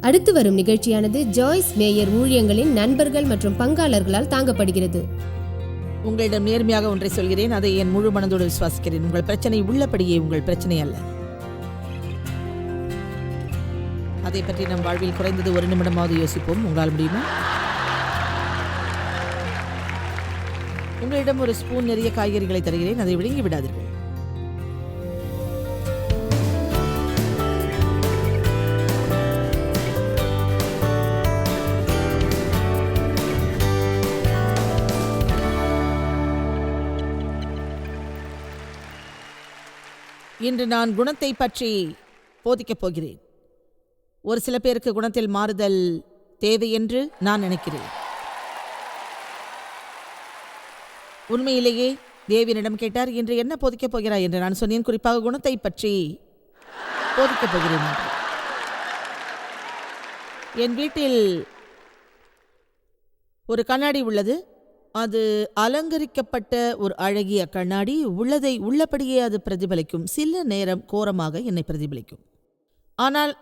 அடுத்து வரும் நிகழ்ச்சியானது ஜாய்ஸ் மேயர் ஊழியங்களின் நண்பர்கள் மற்றும் பங்காளர்களால் தாங்கப்படுகிறது. உங்களிடம் நேர்மையாக ஒன்றை சொல்கிறேன் அதை என் முழு மனதோடு விசுவாசிக்கிறேன். உங்கள் பிரச்சனை உள்ளபடியே உங்கள் பிரச்சனை அல்ல. அதை பற்றி நம் வாழ்வில் குறைந்தது ஒரு நிமிடமாவது யோசிப்போம். உங்களால் முடியுமா? உங்களிடம் ஒரு ஸ்பூன் நிறைய காய்கறிகளை தருகிறேன் அதை விழுங்கி விடாதீர்கள். இன்று நான் குணத்தை பற்றி போதிக்கப் போகிறேன். ஒரு சில பேருக்கு குணத்தில் மாறுதல் தேவை என்று நான் நினைக்கிறேன். உண்மையிலேயே தேவியனிடம் கேட்டார் இன்று என்ன போதிக்கப் போகிறாய் என்று நான் சொன்னேன். குறிப்பாக குணத்தை பற்றி போதிக்கப் போகிறேன் என் வீட்டில் ஒரு கண்ணாடி உள்ளது. அது அலங்கரிக்கப்பட்ட ஒரு அழகிய கண்ணாடி உள்ளதை உள்ளபடியே அது பிரதிபலிக்கும். சில நேரம் கோரமாக என்னை பிரதிபலிக்கும். ஆனால்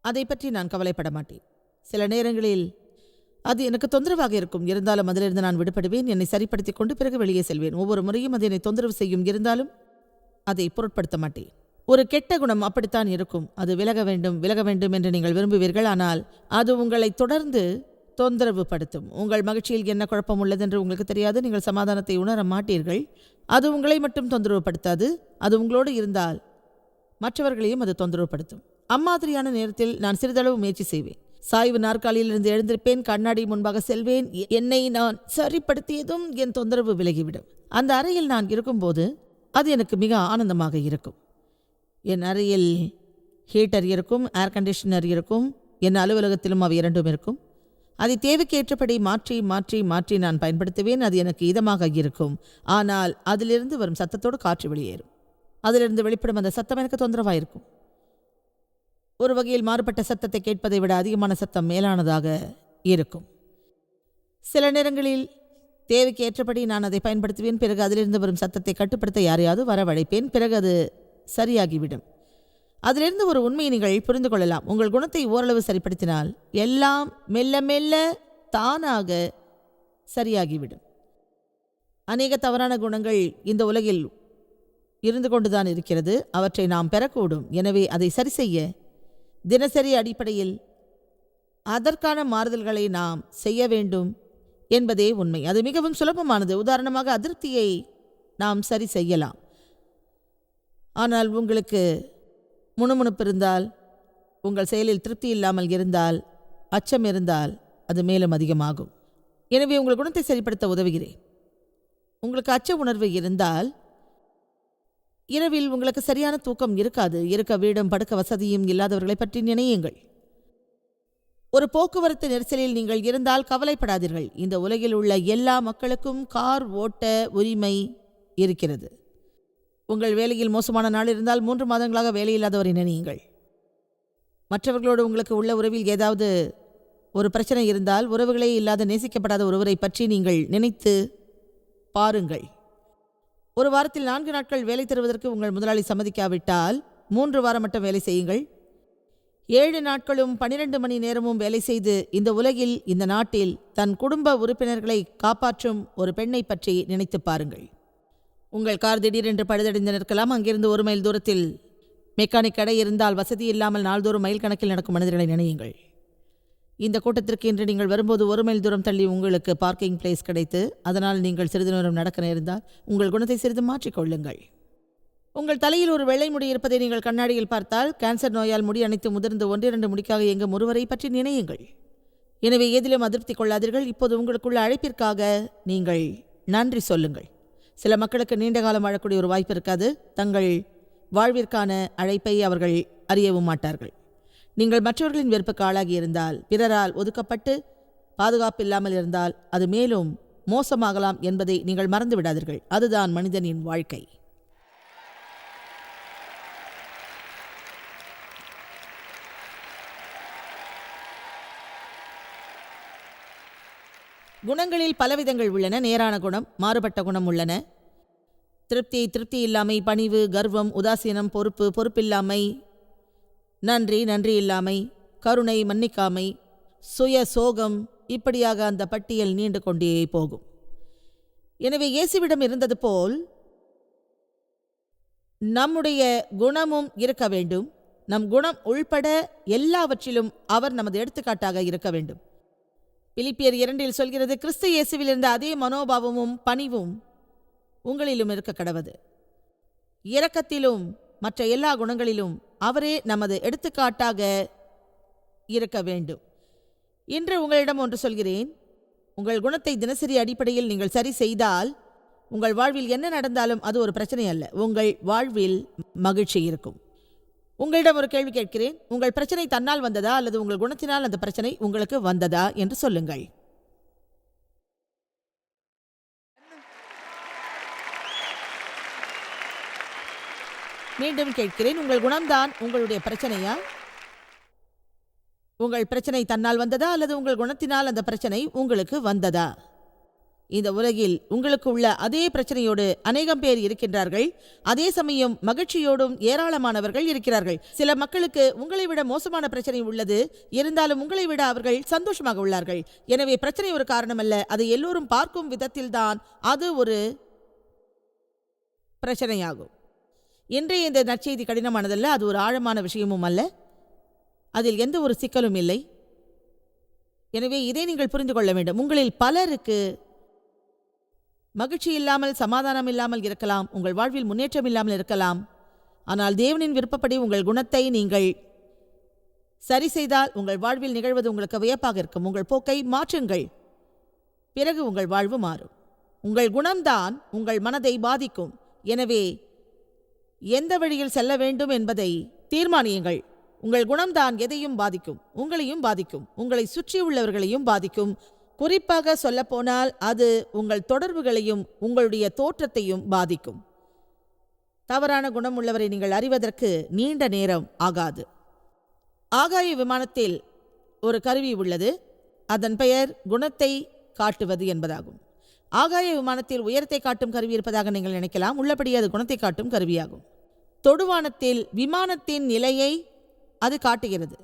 அதை பற்றி நான் கவலைப்பட மாட்டேன். சில நேரங்களில் அது எனக்கு தொந்தரவாக இருக்கும். இருந்தாலும் அதிலிருந்து நான் விடுபடுவேன். என்னை சரிப்படுத்திக் கொண்டு பிறகு வெளியே செல்வேன். ஒவ்வொரு முறையும் அது என்னை தொந்தரவு செய்யும். இருந்தாலும் அதை பொருட்படுத்த மாட்டேன். ஒரு கெட்ட குணம் அப்படித்தான் இருக்கும். அது விலக வேண்டும் விலக வேண்டும் என்று நீங்கள் விரும்புவீர்கள். ஆனால் அது உங்களை தொடர்ந்து தொந்தரவு படுத்தும் உங்கள் மகிழ்ச்சியில் என்ன குழப்பம் உள்ளது என்று உங்களுக்கு தெரியாது. நீங்கள் சமாதானத்தை உணர மாட்டீர்கள். அது உங்களை மட்டும் தொந்தரவு படுத்தாது அது உங்களோடு இருந்தால் மற்றவர்களையும் அது தொந்தரவுப்படுத்தும் அம்மாதிரியான நேரத்தில் நான் சிறிதளவு முயற்சி செய்வேன். சாய்வு நாற்காலியிலிருந்து எழுந்திருப்பேன். கண்ணாடி முன்பாக செல்வேன். என்னை நான் சரிப்படுத்தியதும் என் தொந்தரவு விலகிவிடும். அந்த அறையில் நான் இருக்கும்போது அது எனக்கு மிக ஆனந்தமாக இருக்கும். என் அறையில் ஹீட்டர் இருக்கும் ஏர் கண்டிஷனர் இருக்கும் என் அலுவலகத்திலும் அவை இரண்டும் இருக்கும். அதை தேவைக்கேற்றபடி மாற்றி மாற்றி மாற்றி நான் பயன்படுத்துவேன். அது எனக்கு இதமாக இருக்கும். ஆனால் அதிலிருந்து வரும் சத்தத்தோடு காற்று வெளியேறும். அதிலிருந்து வெளிப்படும் அந்த சத்தம் எனக்கு தொந்தரவாக இருக்கும். ஒரு வகையில் மாறுபட்ட சத்தத்தை கேட்பதை விட அதிகமான சத்தம் மேலானதாக இருக்கும். சில நேரங்களில் தேவைக்கு ஏற்றபடி நான் அதை பயன்படுத்துவேன். பிறகு அதிலிருந்து வரும் சத்தத்தை கட்டுப்படுத்த யாரையாவது வரவழைப்பேன். பிறகு அது சரியாகிவிடும். அதிலிருந்து ஒரு உண்மையை நீங்கள் புரிந்து கொள்ளலாம். உங்கள் குணத்தை ஓரளவு சரிப்படுத்தினால் எல்லாம் மெல்ல மெல்ல தானாக சரியாகிவிடும். அநேக தவறான குணங்கள் இந்த உலகில் இருந்து கொண்டுதான் இருக்கிறது. அவற்றை நாம் பெறக்கூடும். எனவே அதை சரி செய்ய தினசரி அடிப்படையில் அதற்கான மாறுதல்களை நாம் செய்ய வேண்டும் என்பதே உண்மை. அது மிகவும் சுலபமானது. உதாரணமாக அதிருப்தியை நாம் சரி செய்யலாம். ஆனால் உங்களுக்கு முணுமுணுப்பு இருந்தால் உங்கள் செயலில் திருப்தி இல்லாமல் இருந்தால் அச்சம் இருந்தால் அது மேலும் அதிகமாகும். எனவே உங்கள் குணத்தை சரிப்படுத்த உதவுகிறேன். உங்களுக்கு அச்ச உணர்வு இருந்தால் இரவில் உங்களுக்கு சரியான தூக்கம் இருக்காது. இருக்க வீடும் படுக்க வசதியும் இல்லாதவர்களை பற்றி நினையுங்கள். ஒரு போக்குவரத்து நெரிசலில் நீங்கள் இருந்தால் கவலைப்படாதீர்கள். இந்த உலகில் உள்ள எல்லா மக்களுக்கும் கார் ஓட்ட உரிமை இருக்கிறது. உங்கள் வேலையில் மோசமான நாள் இருந்தால் மூன்று மாதங்களாக வேலையில்லாதவரை நீங்கள் மற்றவர்களோடு உங்களுக்கு உள்ள உறவில் ஏதாவது ஒரு பிரச்சனை இருந்தால் உறவுகளே இல்லாத நேசிக்கப்படாத ஒருவரை பற்றி நீங்கள் நினைத்து பாருங்கள். ஒரு வாரத்தில் நான்கு நாட்கள் வேலை தருவதற்கு உங்கள் முதலாளி சம்மதிக்காவிட்டால் மூன்று வாரம் மட்டும் வேலை செய்யுங்கள். ஏழு நாட்களும் பனிரெண்டு மணி நேரமும் வேலை செய்து இந்த உலகில் இந்த நாட்டில் தன் குடும்ப உறுப்பினர்களை காப்பாற்றும் ஒரு பெண்ணை பற்றி நினைத்துப் பாருங்கள். உங்கள் கார் திடீரென்று பழுதடைந்து நிற்கலாம். அங்கிருந்து ஒரு மைல் தூரத்தில் மெக்கானிக் கடை இருந்தால் வசதி இல்லாமல் நாள்தோறும் மைல் கணக்கில் நடக்கும் மனிதர்களை நினையுங்கள். இந்த கூட்டத்திற்கு இன்று நீங்கள் வரும்போது ஒரு மைல் தூரம் தள்ளி உங்களுக்கு பார்க்கிங் பிளேஸ் கிடைத்து அதனால் நீங்கள் சிறிது நேரம் நடக்க நேர்ந்தால் உங்கள் குணத்தை சிறிது மாற்றிக்கொள்ளுங்கள் உங்கள் தலையில் ஒரு வெள்ளை முடி இருப்பதை நீங்கள் கண்ணாடியில் பார்த்தால் கேன்சர் நோயால் முடி அனைத்து முதிர்ந்து ஒன்றிரண்டு முடிக்காக எங்கும் ஒருவரை பற்றி நினையுங்கள். எனவே எதிலும் அதிருப்தி கொள்ளாதீர்கள். இப்போது உங்களுக்குள்ள அழைப்பிற்காக நீங்கள் நன்றி சொல்லுங்கள். சில மக்களுக்கு நீண்ட காலம் வாழக்கூடிய ஒரு வாய்ப்பு இருக்காது. தங்கள் வாழ்விற்கான அழைப்பை அவர்கள் அறியவும் மாட்டார்கள். நீங்கள் மற்றவர்களின் வெறுப்புக்கு ஆளாகி இருந்தால் பிறரால் ஒதுக்கப்பட்டு பாதுகாப்பு இல்லாமல் இருந்தால் அது மேலும் மோசமாகலாம் என்பதை நீங்கள் மறந்து விடாதீர்கள். அதுதான் மனிதனின் வாழ்க்கை. குணங்களில் பலவிதங்கள் உள்ளன. நேரான குணம் மாறுபட்ட குணம் உள்ளன. திருப்தி திருப்தி இல்லாமை பணிவு கர்வம் உதாசீனம் பொறுப்பு பொறுப்பில்லாமை. நன்றி நன்றி இல்லாமை கருணை மன்னிக்காமை சுய சோகம் இப்படியாக அந்த பட்டியல் நீண்டு கொண்டே போகும். எனவே இயேசுவிடம் இருந்தது போல் நம்முடைய குணமும் இருக்க வேண்டும். நம் குணம் உள்பட எல்லாவற்றிலும் அவர் நமது எடுத்துக்காட்டாக இருக்க வேண்டும். பிலிப்பியர் இரண்டில் சொல்கிறது கிறிஸ்து இயேசுவில் இருந்த அதே மனோபாவமும் பணிவும் உங்களிலும் இருக்க கடவது. இரக்கத்திலும் மற்ற எல்லா குணங்களிலும் அவரே நமது எடுத்துக்காட்டாக இருக்க வேண்டும். இன்று உங்களிடம் ஒன்று சொல்கிறேன். உங்கள் குணத்தை தினசரி அடிப்படையில் நீங்கள் சரி செய்தால் உங்கள் வாழ்வில் என்ன நடந்தாலும் அது ஒரு பிரச்சனை அல்ல. உங்கள் வாழ்வில் மகிழ்ச்சி இருக்கும். உங்களிடம் ஒரு கேள்வி கேட்கிறேன். உங்கள் பிரச்சனை தன்னால் வந்ததா அல்லது உங்கள் குணத்தினால் அந்த பிரச்சனை உங்களுக்கு வந்ததா என்று சொல்லுங்கள். மீண்டும் கேட்கிறேன். உங்கள் குணம்தான் உங்களுடைய பிரச்சனையா? உங்கள் பிரச்சனை தன்னால் வந்ததா? அல்லது உங்கள் குணத்தினால் அந்த பிரச்சனை உங்களுக்கு வந்ததா? இந்த உலகில் உங்களுக்கு உள்ள அதே பிரச்சனையோடு அநேகம் பேர் இருக்கின்றார்கள். அதே சமயம் மகிழ்ச்சியோடும் ஏராளமானவர்கள் இருக்கிறார்கள். சில மக்களுக்கு உங்களை விட மோசமான பிரச்சனை உள்ளது. இருந்தாலும் உங்களை விட அவர்கள் சந்தோஷமாக உள்ளார்கள். எனவே பிரச்சனை ஒரு காரணமல்ல. அதை எல்லோரும் பார்க்கும் விதத்தில்தான் அது ஒரு பிரச்சனையாகும். இன்றைய இந்த நற்செய்தி கடினமானதல்ல அது ஒரு ஆழமான விஷயமும் அல்ல. அதில் எந்த ஒரு சிக்கலும் இல்லை. எனவே இதை நீங்கள் புரிந்து கொள்ள வேண்டும். உங்களில் பலருக்கு மகிழ்ச்சி இல்லாமல் சமாதானம் இல்லாமல் இருக்கலாம் உங்கள் வாழ்வில் முன்னேற்றம் இல்லாமல் இருக்கலாம். ஆனால் தேவனின் விருப்பப்படி உங்கள் குணத்தை நீங்கள் சரி செய்தால் உங்கள் வாழ்வில் நிகழ்வது உங்களுக்கு வியப்பாக இருக்கும். உங்கள் போக்கை மாற்றுங்கள். பிறகு உங்கள் வாழ்வு மாறும். உங்கள் குணம்தான் உங்கள் மனதை பாதிக்கும். எனவே எந்த வழியில் செல்ல வேண்டும் என்பதை தீர்மானியுங்கள். உங்கள் குணம்தான் எதையும் பாதிக்கும் உங்களையும் பாதிக்கும் உங்களை சுற்றியுள்ளவர்களையும் பாதிக்கும். குறிப்பாக சொல்லப்போனால் அது உங்கள் தொடர்புகளையும் உங்களுடைய தோற்றத்தையும் பாதிக்கும். தவறான குணம் உள்ளவரை நீங்கள் அறிவதற்கு நீண்ட நேரம் ஆகாது. ஆகாய விமானத்தில் ஒரு கருவி உள்ளது. அதன் பெயர் குணத்தை காட்டுவது என்பதாகும். ஆகாய விமானத்தில் உயரத்தை காட்டும் கருவி இருப்பதாக நீங்கள் நினைக்கலாம். உள்ளபடி அது குணத்தை காட்டும் கருவியாகும். தொடுவானத்தில் விமானத்தின் நிலையை அது காட்டுகிறது.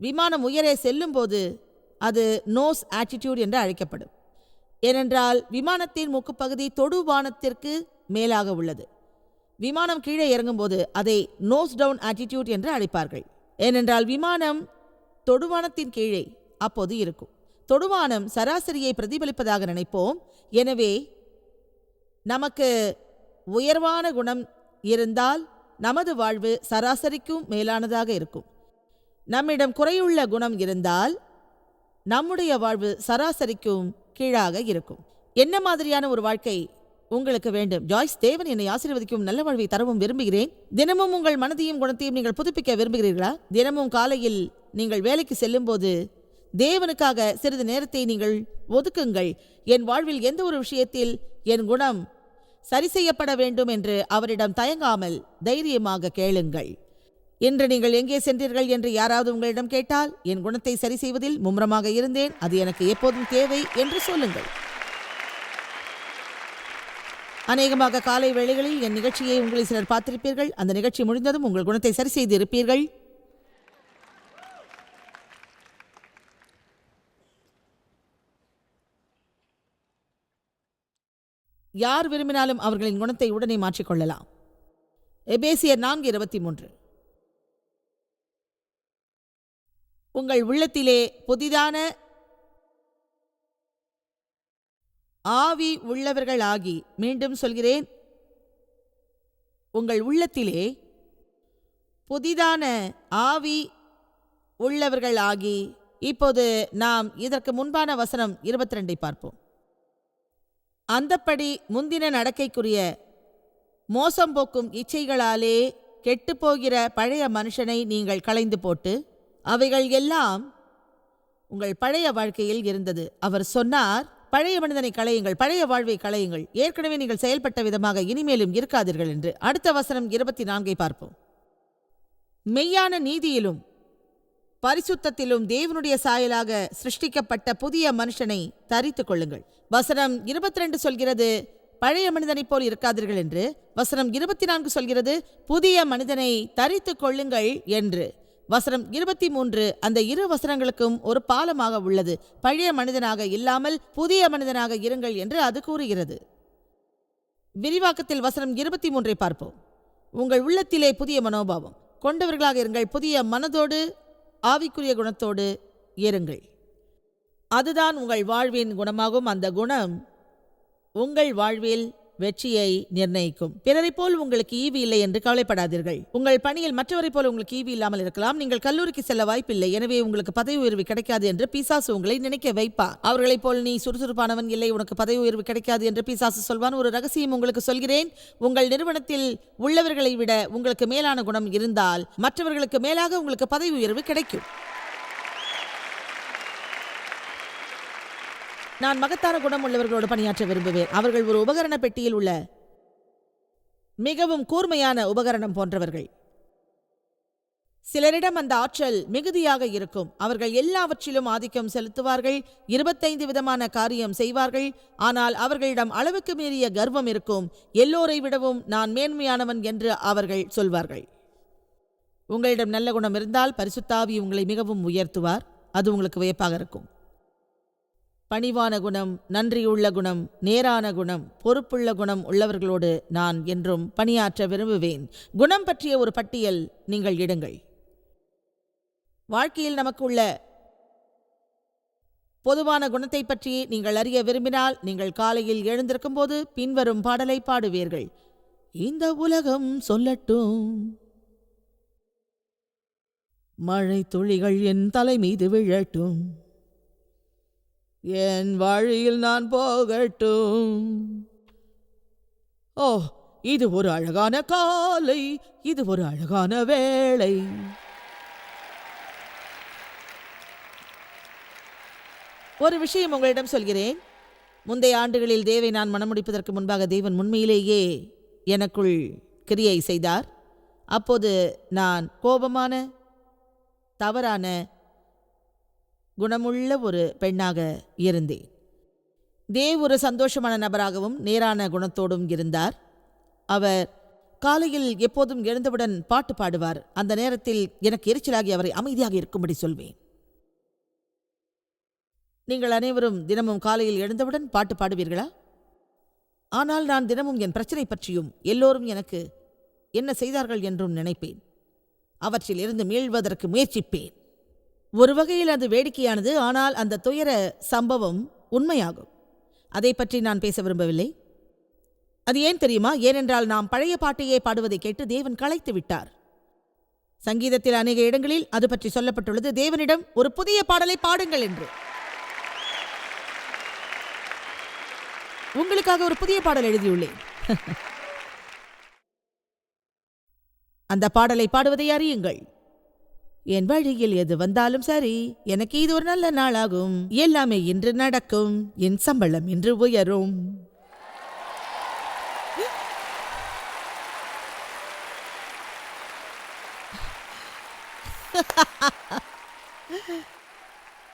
விமானம் உயரே செல்லும்போது அது நோஸ் ஆட்டிடியூட் என்று அழைக்கப்படும். ஏனென்றால் விமானத்தின் முக்குப்பகுதி தொடுவானத்திற்கு மேலாக உள்ளது. விமானம் கீழே இறங்கும்போது அதை நோஸ் டவுன் ஆட்டிடியூட் என்று அழைப்பார்கள். ஏனென்றால் விமானம் தொடுவானத்தின் கீழே அப்போது இருக்கும். தொடுவானம் சராசரியை பிரதிபலிப்பதாக நினைப்போம். எனவே நமக்கு உயர்வான குணம் இருந்தால் நமது வாழ்வு சராசரிக்கும் மேலானதாக இருக்கும். நம்மிடம் குறையுள்ள குணம் இருந்தால் நம்முடைய வாழ்வு சராசரிக்கும் கீழாக இருக்கும். என்ன மாதிரியான ஒரு வாழ்க்கை உங்களுக்கு வேண்டும்? ஜாய்ஸ் தேவன் என்னை ஆசீர்வதிக்கும் நல்ல வாழ்வை தரவும் விரும்புகிறேன். தினமும் உங்கள் மனதையும் குணத்தையும் நீங்கள் புதுப்பிக்க விரும்புகிறீர்களா? தினமும் காலையில் நீங்கள் வேலைக்கு செல்லும்போது தேவனுக்காக சிறிது நேரத்தை நீங்கள் ஒதுக்குங்கள். என் வாழ்வில் எந்த ஒரு விஷயத்தில் என் குணம் சரி செய்யப்பட வேண்டும் என்று அவரிடம் தயங்காமல் தைரியமாக கேளுங்கள். இன்று நீங்கள் எங்கே சென்றீர்கள் என்று யாராவது உங்களிடம் கேட்டால் என் குணத்தை சரி செய்வதில் மும்முரமாக இருந்தேன் அது எனக்கு எப்போதும் தேவை என்று சொல்லுங்கள். அநேகமாக காலை வேளைகளில் என் நிகழ்ச்சியை உங்களை சிலர் பார்த்திருப்பீர்கள். அந்த நிகழ்ச்சி முடிந்ததும் உங்கள் குணத்தை சரி செய்து யார் விரும்பினாலும் அவர்களின் குணத்தை உடனே மாற்றிக்கொள்ளலாம். எபேசியர் நான்கு இருபத்தி மூன்று உங்கள் உள்ளத்திலே புதிதான ஆவி உள்ளவர்களாகி மீண்டும் சொல்கிறேன். உங்கள் உள்ளத்திலே புதிதான ஆவி உள்ளவர்களாகி இப்போது நாம் இதற்கு முன்பான வசனம் இருபத்தி ரெண்டை பார்ப்போம். அந்தப்படி முந்தின நடக்கைக்குரிய மோசம் போக்கும் இச்சைகளாலே கெட்டுப்போகிற பழைய மனுஷனை நீங்கள் களைந்து போட்டு அவைகள் எல்லாம் உங்கள் பழைய வாழ்க்கையில் இருந்தது. அவர் சொன்னார் பழைய மனிதனை களையுங்கள் பழைய வாழ்வை களையுங்கள். ஏற்கனவே நீங்கள் செயல்பட்ட விதமாக இனிமேலும் இருக்காதீர்கள் என்று. அடுத்த வசனம் இருபத்தி நான்கை பார்ப்போம். மெய்யான நீதியிலும் பரிசுத்தத்திலும் தேவனுடைய சாயலாக சிருஷ்டிக்கப்பட்ட புதிய மனுஷனை தரித்து கொள்ளுங்கள். வசனம் இருபத்தி ரெண்டு சொல்கிறது பழைய மனிதனைப் போல் இருக்காதீர்கள் என்று. வசனம் இருபத்தி நான்கு சொல்கிறது புதிய மனிதனை தரித்து கொள்ளுங்கள் என்று. வசனம் இருபத்தி மூன்று அந்த இரு வசனங்களுக்கும் ஒரு பாலமாக உள்ளது. பழைய மனிதனாக இல்லாமல் புதிய மனிதனாக இருங்கள் என்று அது கூறுகிறது. விரிவாக்கத்தில் வசனம் இருபத்தி மூன்றை பார்ப்போம். உங்கள் உள்ளத்திலே புதிய மனோபாவம். கொண்டவர்களாக இருங்கள். புதிய மனதோடு ஆவிக்குரிய குணத்தோடு ஏறுங்கள். அதுதான் உங்கள் வாழ்வின் குணமாகும். அந்த குணம் உங்கள் வாழ்வில் வெற்றியை நிர்ணயிக்கும். பிறரை போல் உங்களுக்கு ஈவி இல்லை என்று கவலைப்படாதீர்கள். உங்கள் பணியில் மற்றவரை போல் உங்களுக்கு ஈவி இல்லாமல் இருக்கலாம். நீங்கள் கல்லூரிக்கு செல்ல வாய்ப்பில்லை. எனவே உங்களுக்கு பதவி உயர்வு கிடைக்காது என்று பிசாசு உங்களை நினைக்க வைப்பார். அவர்களைப் போல் நீ சுறுசுறுப்பானவன் இல்லை. உனக்கு பதவி உயர்வு கிடைக்காது என்று பிசாசு சொல்வான். ஒரு ரகசியம் உங்களுக்கு சொல்கிறேன். உங்கள் நிறுவனத்தில் உள்ளவர்களை விட உங்களுக்கு மேலான குணம் இருந்தால் மற்றவர்களுக்கு மேலாக உங்களுக்கு பதவி உயர்வு கிடைக்கும். நான் மகத்தான குணம் உள்ளவர்களோடு பணியாற்ற விரும்புவேன். அவர்கள் ஒரு உபகரண பெட்டியில் உள்ள மிகவும் கூர்மையான உபகரணம் போன்றவர்கள். சிலரிடம் அந்த ஆற்றல் மிகுதியாக இருக்கும். அவர்கள் எல்லாவற்றிலும் ஆதிக்கம் செலுத்துவார்கள். இருபத்தைந்து விதமான காரியம் செய்வார்கள். ஆனால் அவர்களிடம் அளவுக்கு மீறிய கர்வம் இருக்கும். எல்லோரை விடவும் நான் மேன்மையானவன் என்று அவர்கள் சொல்வார்கள். உங்களிடம் நல்ல குணம் இருந்தால் பரிசுத்தாவி உங்களை மிகவும் உயர்த்துவார். அது உங்களுக்கு வியப்பாக இருக்கும். பணிவான குணம் நன்றியுள்ள குணம் நேரான குணம் பொறுப்புள்ள குணம் உள்ளவர்களோடு நான் என்றும் பணியாற்ற விரும்புவேன். குணம் பற்றிய ஒரு பட்டியல் நீங்கள் இடுங்கள். வாழ்க்கையில் நமக்கு உள்ள பொதுவான குணத்தை பற்றி நீங்கள் அறிய விரும்பினால் நீங்கள் காலையில் எழுந்திருக்கும் போது பின்வரும் பாடலை பாடுவீர்கள். இந்த உலகம் சொல்லட்டும். மழை துளிகள் என் தலை மீது விழட்டும். என் வழியில் நான் போகட்டும். ஓ இது ஒரு அழகான காலை இது ஒரு அழகான வேளை. ஒரு விஷயம் உங்களிடம் சொல்கிறேன். முந்தைய ஆண்டுகளில் தேவை நான் மணமுடிப்பதற்கு முன்பாக தேவன் உண்மையிலேயே எனக்குள் கிரியை செய்தார். அப்போது நான் கோபமான தவறான குணமுள்ள ஒரு பெண்ணாக இருந்தேன். தேவ் ஒரு சந்தோஷமான நபராகவும் நேரான குணத்தோடும் இருந்தார். அவர் காலையில் எப்போதும் எழுந்தவுடன் பாட்டு பாடுவார். அந்த நேரத்தில் எனக்கு எரிச்சலாகி அவரை அமைதியாக இருக்கும்படி சொல்வேன். நீங்கள் அனைவரும் தினமும் காலையில் எழுந்தவுடன் பாட்டு பாடுவீர்களா? ஆனால் நான் தினமும் என் பிரச்சனை பற்றியும் எல்லோரும் எனக்கு என்ன செய்தார்கள் என்றும் நினைப்பேன். அவற்றில் இருந்து மீள்வதற்கு முயற்சிப்பேன். ஒரு வகையில் அது வேடிக்கையானது ஆனால் அந்த துயர சம்பவம் உண்மையாகும். அதை பற்றி நான் பேச விரும்பவில்லை. அது ஏன் தெரியுமா? ஏனென்றால் நாம் பழைய பாட்டையே பாடுவதை கேட்டு தேவன் களைத்து விட்டார். சங்கீதத்தில் அநேக இடங்களில் அது பற்றி சொல்லப்பட்டுள்ளது. தேவனிடம் ஒரு புதிய பாடலை பாடுங்கள் என்று. உங்களுக்காக ஒரு புதிய பாடல் எழுதியுள்ளேன். அந்த பாடலை பாடுவதை அறியுங்கள். என் வழியில் எது வந்தாலும் சரி எனக்கு இது ஒரு நல்ல நாளாகும். எல்லாமே இன்று நடக்கும். என் சம்பளம் இன்று உயரும்.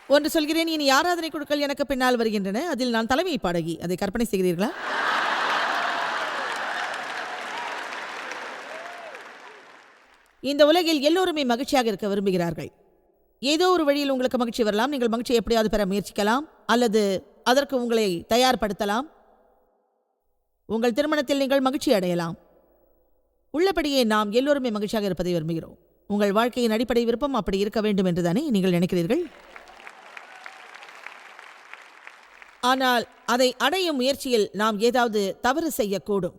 ஒன்று சொல்கிறேன் இனி ஆராதனை குழுக்கள் எனக்கு பின்னால் வருகின்றன. அதில் நான் தலைமை பாடகி. அதை கற்பனை செய்கிறீர்களா? இந்த உலகில் எல்லோருமே மகிழ்ச்சியாக இருக்க விரும்புகிறார்கள். ஏதோ ஒரு வழியில் உங்களுக்கு மகிழ்ச்சி வரலாம். நீங்கள் மகிழ்ச்சி எப்படியாவது பெற முயற்சிக்கலாம். அல்லது அதற்கு உங்களை தயார்படுத்தலாம். உங்கள் திருமணத்தில் நீங்கள் மகிழ்ச்சி அடையலாம். உள்ளபடியே நாம் எல்லோருமே மகிழ்ச்சியாக இருப்பதை விரும்புகிறோம். உங்கள் வாழ்க்கையின் அடிப்படை விருப்பம் அப்படி இருக்க வேண்டும் என்றுதானே நீங்கள் நினைக்கிறீர்கள்? ஆனால் அதை அடையும் முயற்சியில் நாம் ஏதாவது தவறு செய்யக்கூடும்.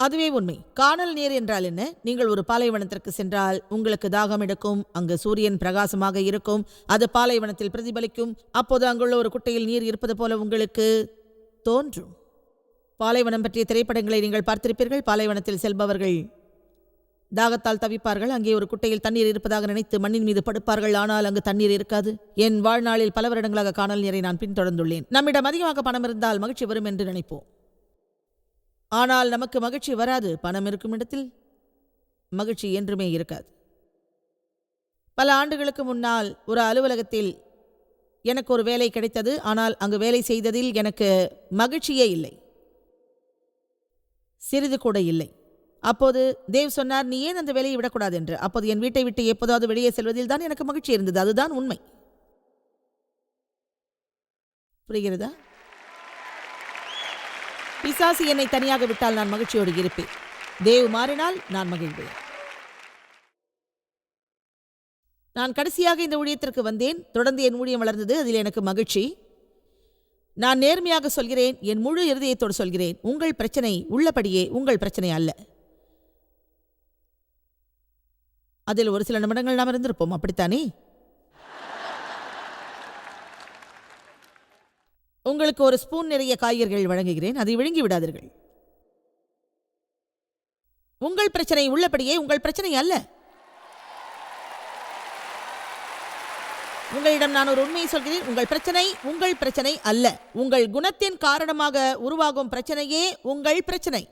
அதுவே உண்மை. காணல் நீர் என்றால் என்ன? நீங்கள் ஒரு பாலைவனத்திற்கு சென்றால் உங்களுக்கு தாகம் எடுக்கும் அங்கு சூரியன் பிரகாசமாக இருக்கும் அது பாலைவனத்தில் பிரதிபலிக்கும் அப்போது அங்குள்ள ஒரு குட்டையில் நீர் இருப்பது போல உங்களுக்கு தோன்றும். பாலைவனம் பற்றிய திரைப்படங்களை நீங்கள் பார்த்திருப்பீர்கள். பாலைவனத்தில் செல்பவர்கள் தாகத்தால் தவிப்பார்கள். அங்கே ஒரு குட்டையில் தண்ணீர் இருப்பதாக நினைத்து மண்ணின் மீது படுப்பார்கள். ஆனால் அங்கு தண்ணீர் இருக்காது. என் வாழ்நாளில் பல வருடங்களாக காணல் நீரை நான் பின்தொடர்ந்துள்ளேன். நம்மிடம் அதிகமாக பணம் இருந்தால் மகிழ்ச்சி வரும் என்று நினைப்போம். ஆனால் நமக்கு மகிழ்ச்சி வராது. பணம் இருக்கும் இடத்தில் மகிழ்ச்சி என்றுமே இருக்காது. பல ஆண்டுகளுக்கு முன்னால் ஒரு அலுவலகத்தில் எனக்கு ஒரு வேலை கிடைத்தது. ஆனால் அங்கு வேலை செய்ததில் எனக்கு மகிழ்ச்சியே இல்லை. சிறிது கூட இல்லை. அப்போது தேவ் சொன்னார் நீ ஏன் அந்த வேலையை விடக்கூடாது? என்று. அப்போது என் வீட்டை விட்டு எப்போதாவது வெளியே செல்வதில் தான் எனக்கு மகிழ்ச்சி இருந்தது. அதுதான் உண்மை. புரிகிறதா? பிசாசு என்னை தனியாக விட்டால் நான் மகிழ்ச்சியோடு இருப்பேன். தேவ் மாறினால் நான் மகிழ்வேன். நான் கடைசியாக இந்த ஊழியத்திற்கு வந்தேன். தொடர்ந்து என் ஊழியம் வளர்ந்தது. அதில் எனக்கு மகிழ்ச்சி. நான் நேர்மையாக சொல்கிறேன். என் முழு இருதயத்தோடு சொல்கிறேன். உங்கள் பிரச்சனை உள்ளபடியே உங்கள் பிரச்சனை அல்ல. அதில் ஒரு சில நிமிடங்கள் நாம் இருந்திருப்போம். அப்படித்தானே? உங்களுக்கு ஒரு ஸ்பூன் நிறைய காய்கறிகள் வழங்குகிறேன். அதை விழுங்கி விடாதீர்கள். உங்கள் பிரச்சனை உள்ளபடியே உங்கள் பிரச்சனை அல்ல. உங்களிடம் நான் ஒரு உண்மையை சொல்கிறேன். உங்கள் பிரச்சனை உங்கள் பிரச்சனை அல்ல. உங்கள் குணத்தின் காரணமாக உருவாகும் பிரச்சனையே உங்கள் பிரச்சனை.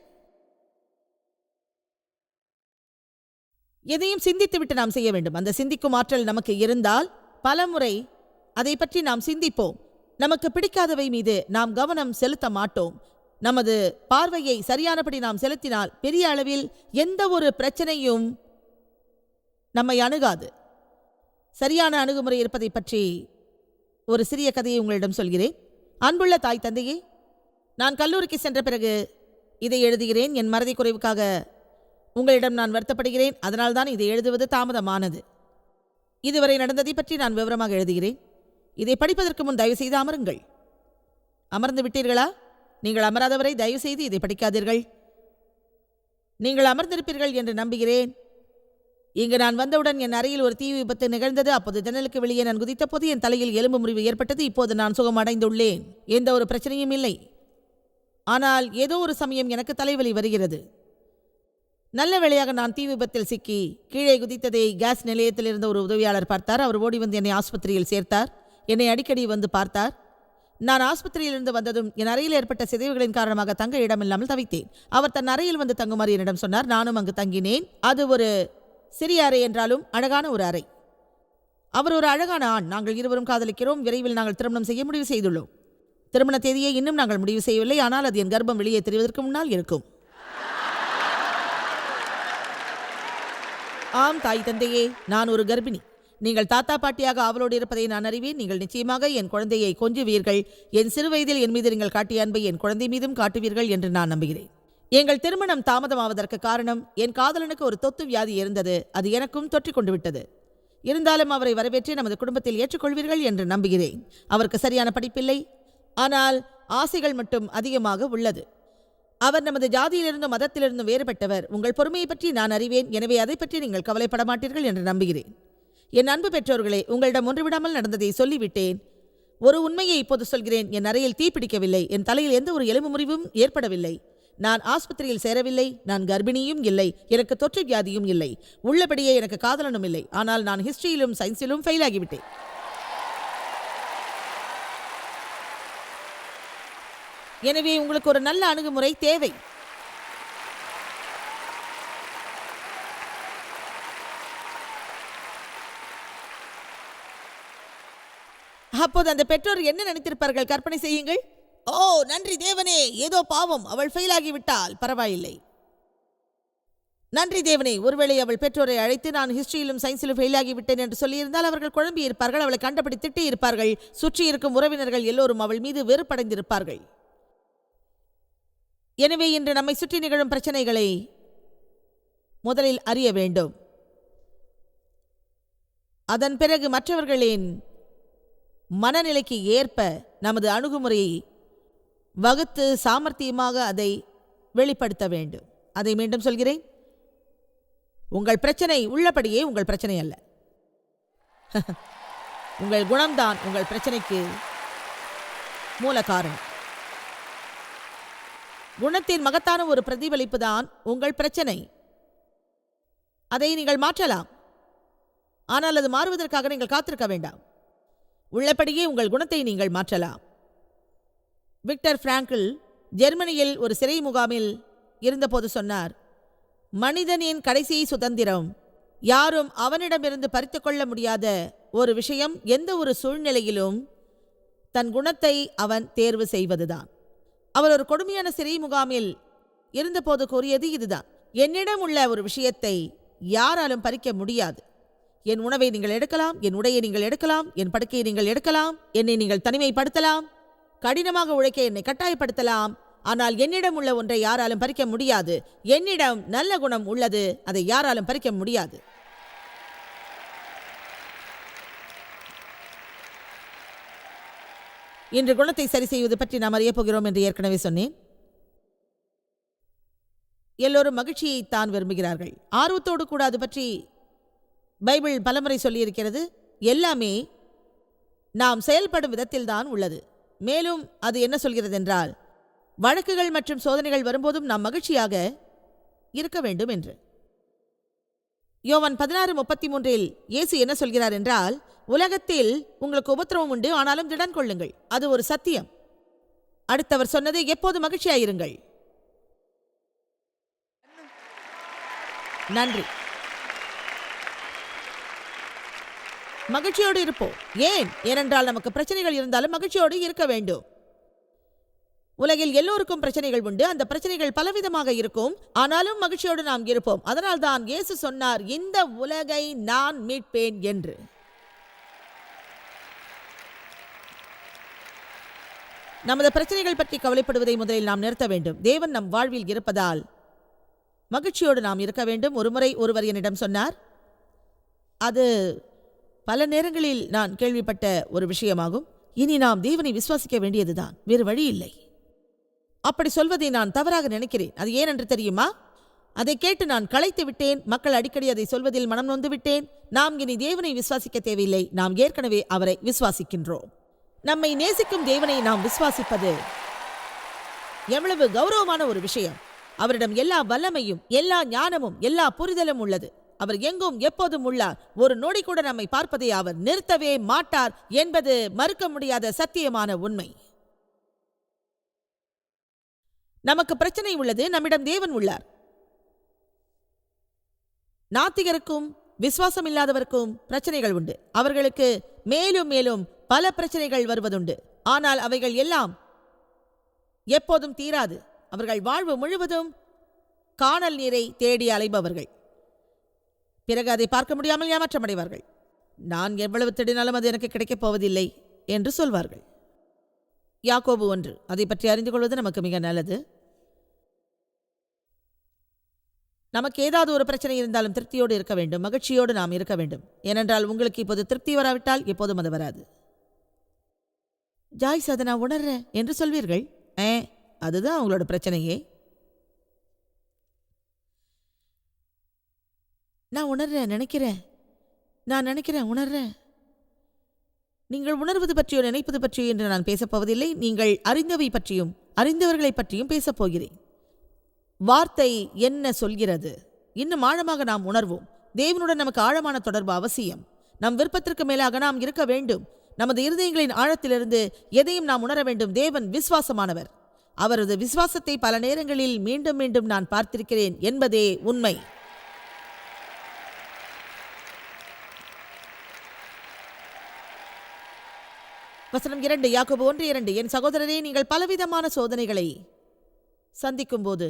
எதையும் சிந்தித்துவிட்டு நாம் செய்ய வேண்டும். அந்த சிந்திக்கும் ஆற்றல் நமக்கு இருந்தால் பலமுறை அதை பற்றி நாம் சிந்திப்போம். நமக்கு பிடிக்காதவை மீது நாம் கவனம் செலுத்த மாட்டோம். நமது பார்வையை சரியானபடி நாம் செலுத்தினால் பெரிய அளவில் எந்த ஒரு பிரச்சனையும் நம்மை அணுகாது. சரியான அணுகுமுறை இருப்பதை பற்றி ஒரு சிறிய கதையை உங்களிடம் சொல்கிறேன். அன்புள்ள தாய் தந்தையே நான் கல்லூரிக்கு சென்ற பிறகு இதை எழுதுகிறேன். என் மறதி குறைவுக்காக உங்களிடம் நான் வருத்தப்படுகிறேன். அதனால்தான் இதை எழுதுவது தாமதமானது. இதுவரை நடந்ததை பற்றி நான் விவரமாக எழுதுகிறேன். இதை படிப்பதற்கு முன் தயவு செய்து அமருங்கள். அமர்ந்து விட்டீர்களா? நீங்கள் அமராதவரை தயவு செய்து இதை படிக்காதீர்கள். நீங்கள் அமர்ந்திருப்பீர்கள் என்று நம்புகிறேன். இங்கு நான் வந்தவுடன் என் அறையில் ஒரு தீ விபத்து நிகழ்ந்தது. அப்போது ஜன்னலுக்கு வெளியே நான் குதித்தபோது என் தலையில் எலும்பு முறிவு ஏற்பட்டது. இப்போது நான் சுகமடைந்துள்ளேன் எந்த ஒரு பிரச்சனையும் இல்லை. ஆனால் ஏதோ ஒரு சமயம் எனக்கு தலைவலி வருகிறது. நல்ல வேளையாக நான் தீ விபத்தில் சிக்கி கீழே குதித்ததை கேஸ் நிலையத்தில் இருந்த ஒரு உதவியாளர் பார்த்தார். அவர் ஓடி வந்து என்னை ஆஸ்பத்திரியில் சேர்த்தார். என்னை அடிக்கடி வந்து பார்த்தார். நான் ஆஸ்பத்திரியிலிருந்து வந்ததும் என் அறையில் ஏற்பட்ட சிதைவுகளின் காரணமாக தங்க இடமில்லாமல் தவித்தேன். அவர் தன் அறையில் வந்து தங்குமாறு என்னிடம் சொன்னார். நானும் அங்கு தங்கினேன். அது ஒரு சிறிய அறை என்றாலும் அழகான ஒரு அறை. அவர் ஒரு அழகான ஆண். நாங்கள் இருவரும் காதலிக்கிறோம். விரைவில் நாங்கள் திருமணம் செய்ய முடிவு செய்துள்ளோம். திருமண தேதியை இன்னும் நாங்கள் முடிவு செய்யவில்லை. ஆனால் அது என் கர்ப்பம் வெளியே தெரிவதற்கு முன்னால் இருக்கும். ஆம் தாய் தந்தையே நான் ஒரு கர்ப்பிணி. நீங்கள் தாத்தா பாட்டியாக ஆவலோடு இருப்பதை நான் அறிவேன். நீங்கள் நிச்சயமாக என் குழந்தையை கொஞ்சுவீர்கள். என் சிறு வயதில் என் மீது நீங்கள் காட்டிய அன்பை என் குழந்தை மீதும் காட்டுவீர்கள் என்று நான் நம்புகிறேன். எங்கள் திருமணம் தாமதமாவதற்கு காரணம் என் காதலனுக்கு ஒரு தொத்து வியாதி இருந்தது. அது எனக்கும் தொற்றிக் கொண்டு விட்டது. இருந்தாலும் அவரை வரவேற்று நமது குடும்பத்தில் ஏற்றுக்கொள்வீர்கள் என்று நம்புகிறேன். அவருக்கு சரியான படிப்பில்லை. ஆனால் ஆசைகள் மட்டும் அதிகமாக உள்ளது. அவர் நமது ஜாதியிலிருந்தும் மதத்திலிருந்தும் வேறுபட்டவர். உங்கள் பொறுமையை பற்றி நான் அறிவேன். எனவே அதை பற்றி நீங்கள் கவலைப்பட மாட்டீர்கள் என்று நம்புகிறேன். என் அன்பு பெற்றோர்களே உங்களிடம் ஒன்றுவிடாமல் நடந்ததை சொல்லிவிட்டேன். ஒரு உண்மையை இப்போது சொல்கிறேன். என் அறையில் தீப்பிடிக்கவில்லை என் தலையில் எந்த ஒரு எலும்பு முறிவும் ஏற்படவில்லை. நான் ஆஸ்பத்திரியில் சேரவில்லை. நான் கர்ப்பிணியும் இல்லை. எனக்கு தொற்று வியாதியும் இல்லை. உள்ளபடியே எனக்கு காதலனும் இல்லை. ஆனால் நான் ஹிஸ்டரியிலும் சயின்ஸிலும் ஃபெயில் ஆகிவிட்டேன். எனவே உங்களுக்கு ஒரு நல்ல அணுகுமுறை தேவை. அப்போது அந்த பெற்றோர் என்ன நினைத்திருப்பார்கள்? கற்பனை செய்யுங்கள். ஓ நன்றி தேவனே. ஏதோ பாவம். அவள் ஃபெயில் ஆகிவிட்டால் பரவாயில்லை. நன்றி தேவனே. ஒருவேளை அவள் பெற்றோரை அழைத்து நான் ஹிஸ்டரியிலும் சயின்ஸிலும் ஃபெயில் ஆகிவிட்டேன் என்று சொல்லியிருந்தால் அவர்கள் குழம்பி இருப்பார்கள். அவளை கண்டபடி திட்டி இருப்பார்கள். சுற்றி இருக்கும் உறவினர்கள் எல்லோரும் அவள் மீது வெறுப்படைந்திருப்பார்கள். எனவே இன்று நம்மை சுற்றி நிகழும் பிரச்சனைகளை முதலில் அறிய வேண்டும். அதன் பிறகு மற்றவர்களின் மனநிலைக்கு ஏற்ப நமது அணுகுமுறையை வகுத்து சாமர்த்தியமாக அதை வெளிப்படுத்த வேண்டும். அதை மீண்டும் சொல்கிறேன். உங்கள் பிரச்சனை உள்ளபடியே உங்கள் பிரச்சனை அல்ல. உங்கள் குணம்தான் உங்கள் பிரச்சனைக்கு மூல காரணம். குணத்தின் மகத்தான ஒரு பிரதிபலிப்பு தான் உங்கள் பிரச்சனை. அதை நீங்கள் மாற்றலாம். ஆனால் அது மாறுவதற்காக நீங்கள் காத்திருக்க வேண்டாம். உள்ளபடியே உங்கள் குணத்தை நீங்கள் மாற்றலாம். விக்டர் பிராங்கிள் ஜெர்மனியில் ஒரு சிறை முகாமில் இருந்தபோது சொன்னார் மனிதனின் கடைசி சுதந்திரம். யாரும் அவனிடமிருந்து பறித்து கொள்ள முடியாத ஒரு விஷயம் எந்த ஒரு சூழ்நிலையிலும் தன் குணத்தை அவன் தேர்வு செய்வதுதான். அவர் ஒரு கொடுமையான சிறை முகாமில் இருந்தபோது கூறியது இதுதான். என்னிடம் உள்ள ஒரு விஷயத்தை யாராலும் பறிக்க முடியாது. என் உணவை நீங்கள் எடுக்கலாம் என் உடையை நீங்கள் எடுக்கலாம் என் படுக்கையை நீங்கள் எடுக்கலாம் என்னை நீங்கள் தனிமைப்படுத்தலாம். கடினமாக உழைக்க என்னை கட்டாயப்படுத்தலாம். ஆனால் என்னிடம் உள்ள ஒன்றை யாராலும் பறிக்க முடியாது. என்னிடம் நல்ல குணம் உள்ளது அதை யாராலும் பறிக்க முடியாது. இன்று குணத்தை சரி செய்வது பற்றி நாம் அறியப் போகிறோம் என்று ஏற்கனவே சொன்னேன். எல்லோரும் மகிழ்ச்சியை தான் விரும்புகிறார்கள். ஆர்வத்தோடு கூட அது பற்றி பைபிள் பலமுறை சொல்லியிருக்கிறது எல்லாமே நாம் செயல்படும் விதத்தில்தான் உள்ளது. மேலும் அது என்ன சொல்கிறது என்றால் வழக்குகள் மற்றும் சோதனைகள் வரும்போதும் நாம் மகிழ்ச்சியாக இருக்க வேண்டும் என்று. யோவன் பதினாறு முப்பத்தி மூன்றில் இயேசு என்ன சொல்கிறார் என்றால் உலகத்தில் உங்களுக்கு உபத்திரவம் உண்டு ஆனாலும் திடன் கொள்ளுங்கள். அது ஒரு சத்தியம். அடுத்தவர் சொன்னது எப்போது மகிழ்ச்சியாயிருங்கள்? நன்றி. மகிழ்ச்சியோடு இருப்போம். ஏன்? ஏனென்றால் நமக்கு பிரச்சனைகள் இருந்தாலும் மகிழ்ச்சியோடு இருக்க வேண்டும். உலகில் எல்லோருக்கும் பிரச்சனைகள் உண்டு. அந்த பிரச்சனைகள் பலவிதமாக இருக்கும். ஆனாலும் மகிழ்ச்சியோடு நாம் இருப்போம். அதனால் தான் இயேசு சொன்னார் இந்த உலகை நான் மீட்பேன் என்று. நமது பிரச்சனைகள் பற்றி கவலைப்படுவதை முதலில் நாம் நிறுத்த வேண்டும். தேவன் நம் வாழ்வில் இருப்பதால் மகிழ்ச்சியோடு நாம் இருக்க வேண்டும். ஒருமுறை ஒருவர் என்னிடம் சொன்னார் அது பல நேரங்களில் நான் கேள்விப்பட்ட ஒரு விஷயமாகும். இனி நாம் தேவனை விசுவாசிக்க வேண்டியதுதான். வேறு வழி இல்லை. அப்படி சொல்வதை நான் தவறாக நினைக்கிறேன். அது ஏனென்று தெரியுமா? அதை கேட்டு நான் களைத்து விட்டேன். மக்கள் அடிக்கடி அதை சொல்வதில் மனம் நொந்து விட்டேன். நாம் இனி தேவனை விசுவாசிக்க தேவையில்லை. நாம் ஏற்கனவே அவரை விசுவாசிக்கின்றோம். நம்மை நேசிக்கும் தேவனை நாம் விசுவாசிப்பது எவ்வளவு கௌரவமான ஒரு விஷயம். அவரிடம் எல்லா வல்லமையும் எல்லா ஞானமும் எல்லா புரிதலும் உள்ளது. அவர் எங்கும் எப்போதும் உள்ளார். ஒரு நொடி கூட நம்மை பார்ப்பதை அவர் நிறுத்தவே மாட்டார் என்பது மறுக்க முடியாத சத்தியமான உண்மை. நமக்கு பிரச்சனை உள்ளது நம்மிடம் தேவன் உள்ளார். நாத்திகருக்கும் விசுவாசம் இல்லாதவருக்கும் பிரச்சனைகள் உண்டு. அவர்களுக்கு மேலும் மேலும் பல பிரச்சனைகள் வருவதுண்டு. ஆனால் அவைகள் எல்லாம் எப்போதும் தீராது. அவர்கள் வாழ்வு முழுவதும் காணல் நீரை தேடி அலைபவர்கள். பிறகு அதை பார்க்க முடியாமல் ஏமாற்றமடைவார்கள். நான் எவ்வளவு தேடினாலும் அது எனக்கு கிடைக்கப் போவதில்லை என்று சொல்வார்கள். யாக்கோபு ஒன்று அதை பற்றி அறிந்து கொள்வது நமக்கு மிக நல்லது. நமக்கு ஏதாவது ஒரு பிரச்சனை இருந்தாலும் திருப்தியோடு இருக்க வேண்டும் மகிழ்ச்சியோடு நாம் இருக்க வேண்டும். ஏனென்றால் உங்களுக்கு இப்போது திருப்தி வராவிட்டால் எப்போதும் அது வராது. ஜாய்ஸ் அதை நான் உணர்றேன் என்று சொல்வீர்கள்? ஏ அதுதான் அவங்களோட பிரச்சனையே. நான் உணர்றேன் நினைக்கிறேன். நான் நினைக்கிறேன் உணர்றேன். நீங்கள் உணர்வது பற்றியோ நினைப்பது பற்றியோ என்று நான் பேசப் போவதில்லை. நீங்கள் அறிந்தவை பற்றியும் அறிந்தவர்களைப் பற்றியும் பேசப் போகிறேன். வார்த்தை என்ன சொல்கிறது? இன்னும் ஆழமாக நாம் உணர்வோம். தேவனுடன் நமக்கு ஆழமான தொடர்பு அவசியம். நம் விருப்பத்திற்கு மேலாக நாம் இருக்க வேண்டும். நமது இருதயங்களின் ஆழத்திலிருந்து எதையும் நாம் உணர வேண்டும். தேவன் விசுவாசமானவர். அவரது விசுவாசத்தை பல நேரங்களில் மீண்டும் மீண்டும் நான் பார்த்திருக்கிறேன் என்பதே உண்மை. வசனம் இரண்டு யாக்கோபு ஒன்று இரண்டு. என் சகோதரரே நீங்கள் பலவிதமான சோதனைகளை சந்திக்கும்போது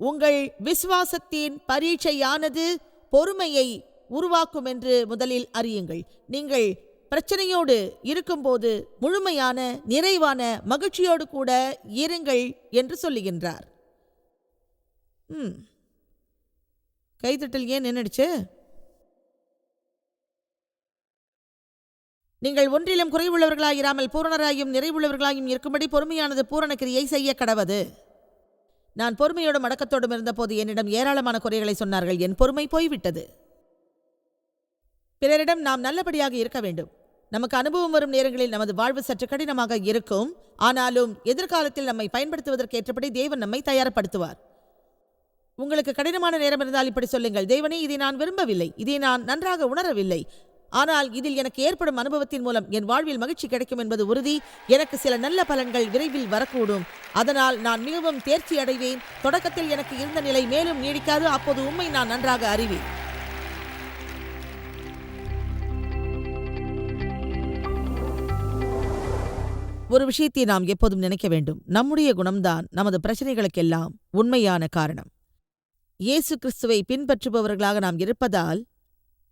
உங்கள் விசுவாசத்தின் பரீட்சையானது பொறுமையை உருவாக்கும் என்று முதலில் அறியுங்கள். நீங்கள் பிரச்சனையோடு இருக்கும்போது முழுமையான நிறைவான மகிழ்ச்சியோடு கூட இருங்கள் என்று சொல்லுகின்றார். ம். கைத்தட்டல் ஏன் நின்றுடுச்சு நீங்கள் ஒன்றிலும் குறைவுள்ளவர்களாயிராமல் பூரணராயும் நிறைவுள்ளவர்களாயும் இருக்கும்படி பொறுமையானது பூரண கிரியை செய்ய கடவது. நான் பொறுமையோடும் அடக்கத்தோடும் இருந்தபோது என்னிடம் ஏராளமான குறைகளை சொன்னார்கள். என் பொறுமை போய்விட்டது. பிறரிடம் நாம் நல்லபடியாக இருக்க வேண்டும். நமக்கு அனுபவம் வரும் நேரங்களில் நமது வாழ்வு சற்று கடினமாக இருக்கும். ஆனாலும் எதிர்காலத்தில் நம்மை பயன்படுத்துவதற்கேற்றபடி தேவன் நம்மை தயார்படுத்துவார். உங்களுக்கு கடினமான நேரம் இருந்தால் இப்படி சொல்லுங்கள். தேவனே இதை நான் விரும்பவில்லை. இதை நான் நன்றாக உணரவில்லை. ஆனால் இதில் எனக்கு ஏற்படும் அனுபவத்தின் மூலம் என் வாழ்வில் மகிழ்ச்சி கிடைக்கும் என்பது உறுதி. எனக்கு சில நல்ல பலன்கள் விரைவில் வரக்கூடும். அதனால் நான் மிகவும் தேர்ச்சி அடைவேன். தொடக்கத்தில் எனக்கு இருந்த நிலை மேலும் நீடிக்காது. அப்போது உண்மை நான் நன்றாக அறிவேன். ஒரு விஷயத்தை நாம் எப்போதும் நினைக்க வேண்டும். நம்முடைய குணம்தான் நமது பிரச்சனைகளுக்கெல்லாம் உண்மையான காரணம். இயேசு கிறிஸ்துவை பின்பற்றுபவர்களாக நாம் இருப்பதால்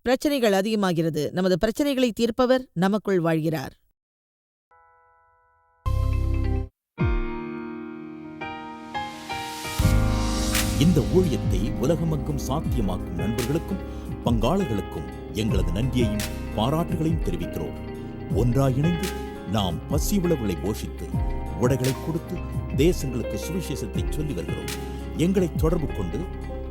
பிரச்சனைகள் அதிகமாகிறது. நமது பிரச்சனைகளை தீர்ப்பவர் நமக்குள் வாழ்கிறார். இந்த ஊழியத்தை உலகமெங்கும் சாத்தியமாக்கும் நண்பர்களுக்கும் பங்காளர்களுக்கும் எங்களது நன்றியையும் பாராட்டுகளையும் தெரிவிக்கிறோம். ஒன்றாக இணைந்து நாம் பசி உழவுகளை போஷித்து உடைகளை கொடுத்து தேசங்களுக்கு சுவிசேஷத்தை சொல்லி வருகிறோம். எங்களை தொடர்பு கொண்டு